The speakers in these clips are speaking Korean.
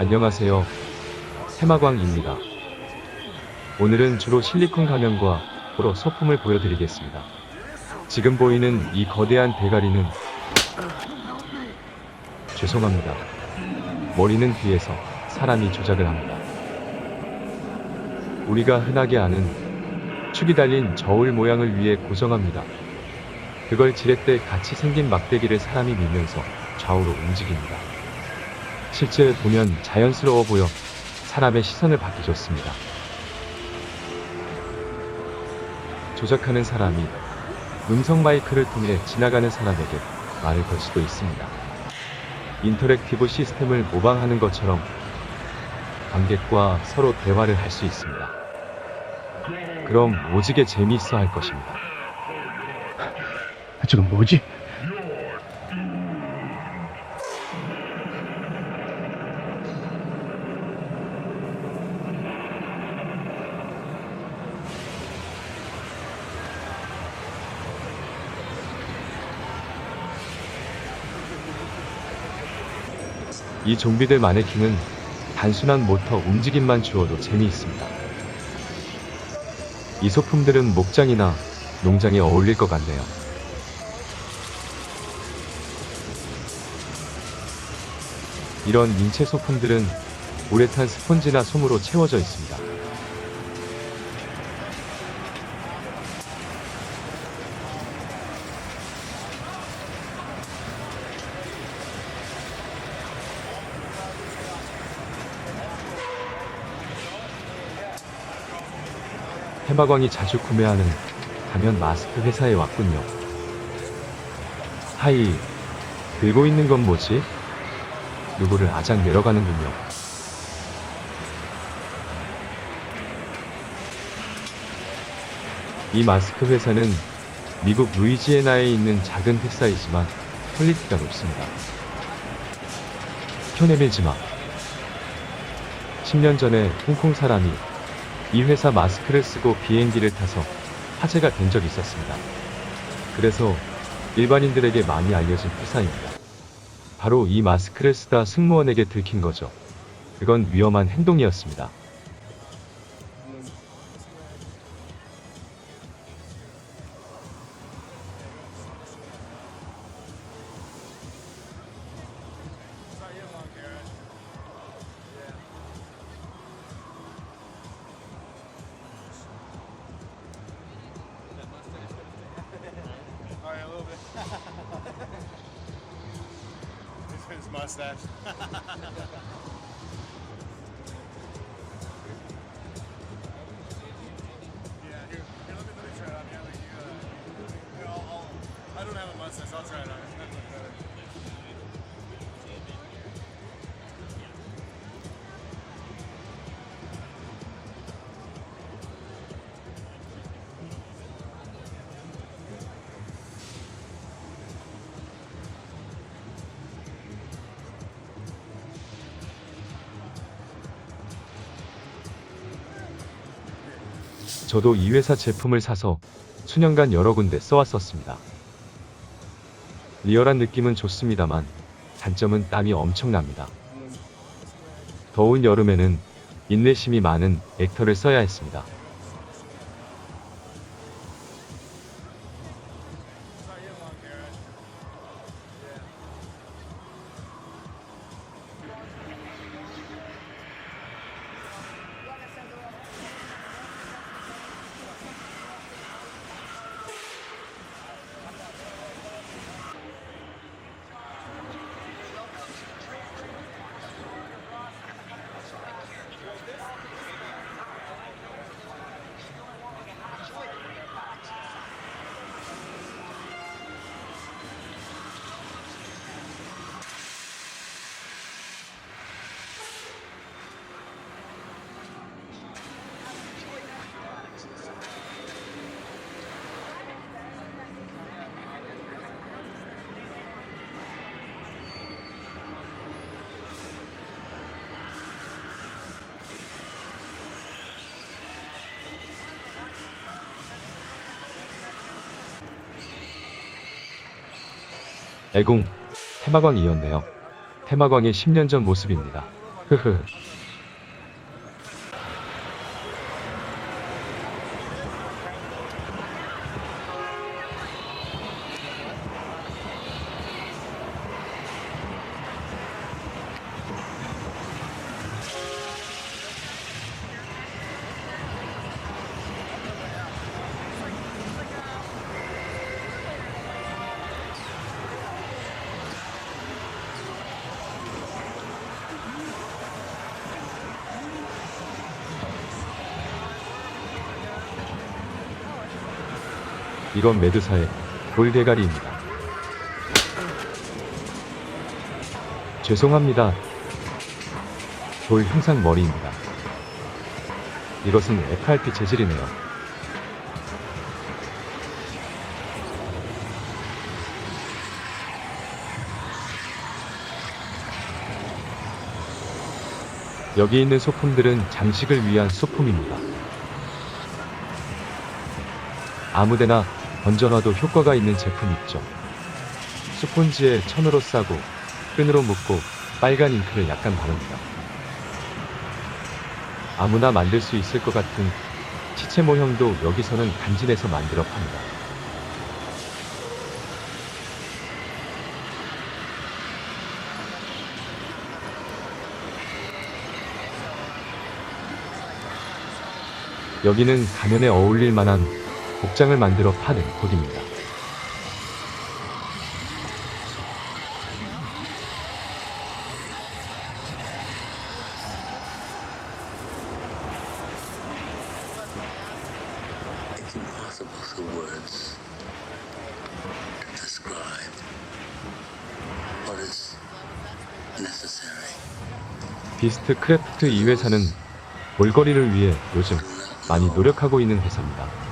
안녕하세요. 해마광입니다. 오늘은 주로 실리콘 가면과 보러 소품을 보여드리겠습니다. 지금 보이는 이 거대한 대가리는 죄송합니다. 머리는 뒤에서 사람이 조작을 합니다. 우리가 흔하게 아는 축이 달린 저울 모양을 위해 고정합니다. 그걸 지렛 때 같이 생긴 막대기를 사람이 밀면서 좌우로 움직입니다. 실제 보면 자연스러워 보여 사람의 시선을 받기 좋습니다. 조작하는 사람이 음성 마이크를 통해 지나가는 사람에게 말을 걸 수도 있습니다. 인터랙티브 시스템을 모방하는 것처럼 관객과 서로 대화를 할 수 있습니다. 그럼 오지게 재미있어 할 것입니다. 저건 뭐지? 이 좀비들 마네킹은 단순한 모터 움직임만 주어도 재미있습니다. 이 소품들은 목장이나 농장에 어울릴 것 같네요. 이런 인체 소품들은 우레탄 스펀지나 솜으로 채워져 있습니다. 해마광이 자주 구매하는 가면 마스크 회사에 왔군요. 하이, 들고 있는 건 뭐지? 누구를 아작 내려가는군요. 이 마스크 회사는 미국 루이지애나에 있는 작은 회사이지만 퀄리티가 높습니다. 켜내밀지 마. 10년 전에 홍콩 사람이 이 회사 마스크를 쓰고 비행기를 타서 화제가 된 적이 있었습니다. 그래서 일반인들에게 많이 알려진 회사입니다. 바로 이 마스크를 쓰다 승무원에게 들킨 거죠. 그건 위험한 행동이었습니다. Mustache. 저도 이 회사 제품을 사서 수년간 여러 군데 써왔었습니다. 리얼한 느낌은 좋습니다만 단점은 땀이 엄청납니다. 더운 여름에는 인내심이 많은 액터를 써야 했습니다. 애공, 테마광이었네요. 테마광의 10년 전 모습입니다. 흐흐. 이건 메두사의 돌대가리입니다. 죄송합니다. 돌 형상 머리입니다. 이것은 FRP 재질이네요. 여기 있는 소품들은 장식을 위한 소품입니다. 아무데나 던져놔도 효과가 있는 제품 있죠. 스폰지에 천으로 싸고 끈으로 묶고 빨간 잉크를 약간 바릅니다. 아무나 만들 수 있을 것 같은 시체 모형도 여기서는 간진해서 만들어 팝니다. 여기는 가면에 어울릴 만한 복장을 만들어 파는 곳입니다. 비스트 크래프트 이 회사는 볼거리를 위해 요즘 많이 노력하고 있는 회사입니다.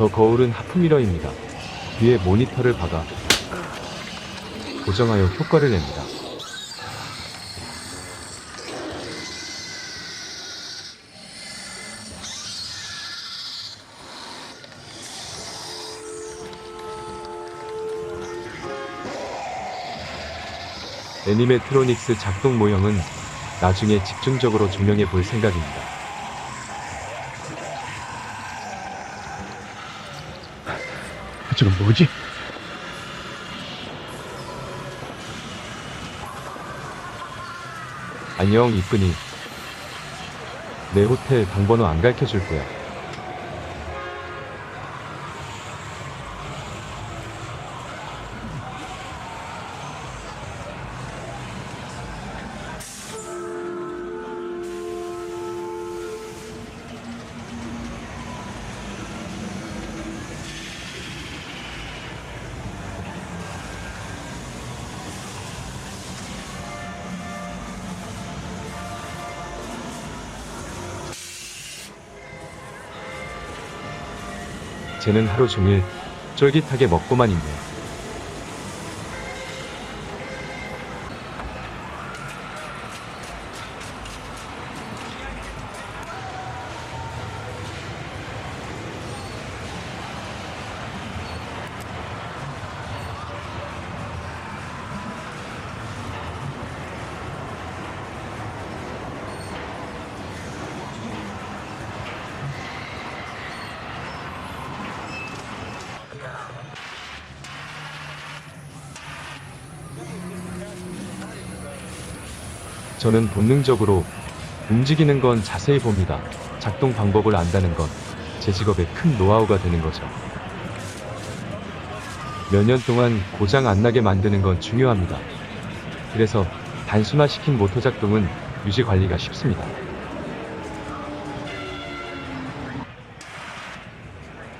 저 거울은 하프미러입니다. 뒤에 모니터를 박아 고정하여 효과를 냅니다. 애니메트로닉스 작동 모형은 나중에 집중적으로 조명해 볼 생각입니다. 저건 뭐지? 안녕 이쁜이 내 호텔 방번호 안 가르쳐 줄 거야 쟤는 하루 종일 쫄깃하게 먹고만 있네 저는 본능적으로 움직이는 건 자세히 봅니다. 작동 방법을 안다는 건 제 직업의 큰 노하우가 되는 거죠. 몇 년 동안 고장 안 나게 만드는 건 중요합니다. 그래서 단순화시킨 모터 작동은 유지 관리가 쉽습니다.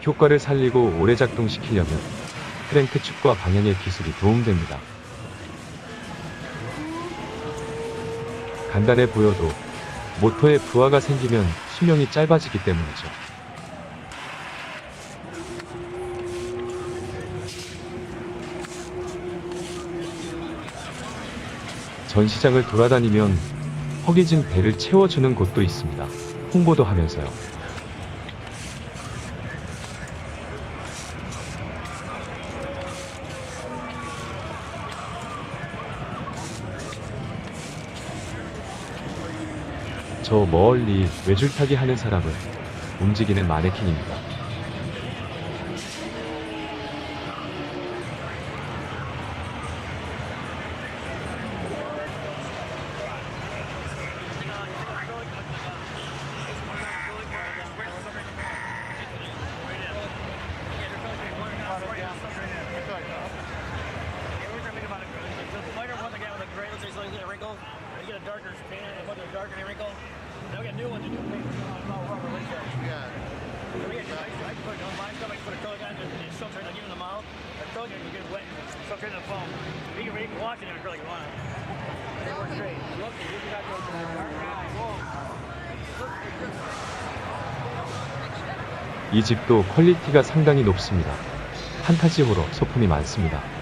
효과를 살리고 오래 작동시키려면 크랭크 축과 방향의 기술이 도움됩니다. 간단해 보여도 모터에 부하가 생기면 수명이 짧아지기 때문이죠. 전시장을 돌아다니면 허기진 배를 채워주는 곳도 있습니다. 홍보도 하면서요. 저 멀리 외줄 타기 하는 사람은 움직이는 마네킹입니다. 이 집도 퀄리티가 상당히 높습니다. 판타지호러 소품이 많습니다.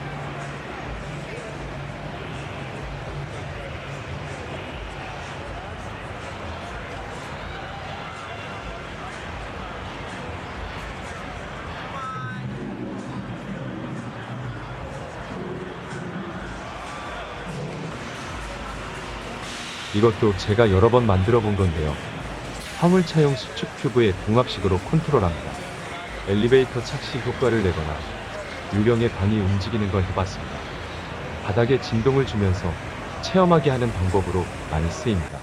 이것도 제가 여러 번 만들어 본 건데요. 화물차용 수축 큐브에 동압식으로 컨트롤합니다. 엘리베이터 착시 효과를 내거나 유령의 방이 움직이는 걸 해봤습니다. 바닥에 진동을 주면서 체험하게 하는 방법으로 많이 쓰입니다.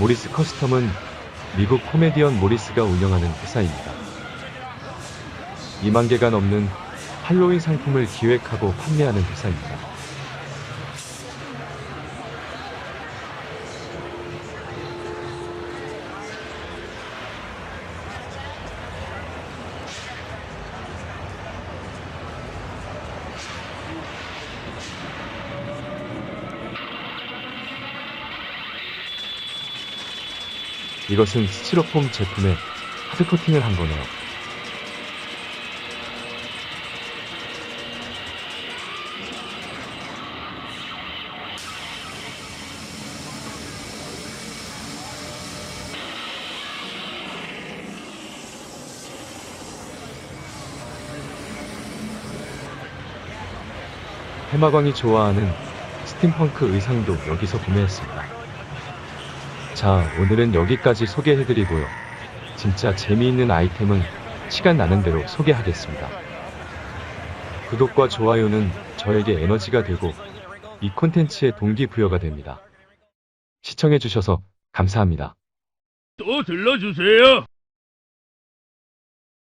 모리스 커스텀은 미국 코미디언 모리스가 운영하는 회사입니다. 2만 개가 넘는 할로윈 상품을 기획하고 판매하는 회사입니다. 이것은 스티로폼 제품에 하드코팅을 한 거네요. 해마광이 좋아하는 스팀펑크 의상도 여기서 구매했습니다. 자, 오늘은 여기까지 소개해드리고요. 진짜 재미있는 아이템은 시간 나는 대로 소개하겠습니다. 구독과 좋아요는 저에게 에너지가 되고 이 콘텐츠의 동기부여가 됩니다. 시청해주셔서 감사합니다. 또 들러주세요.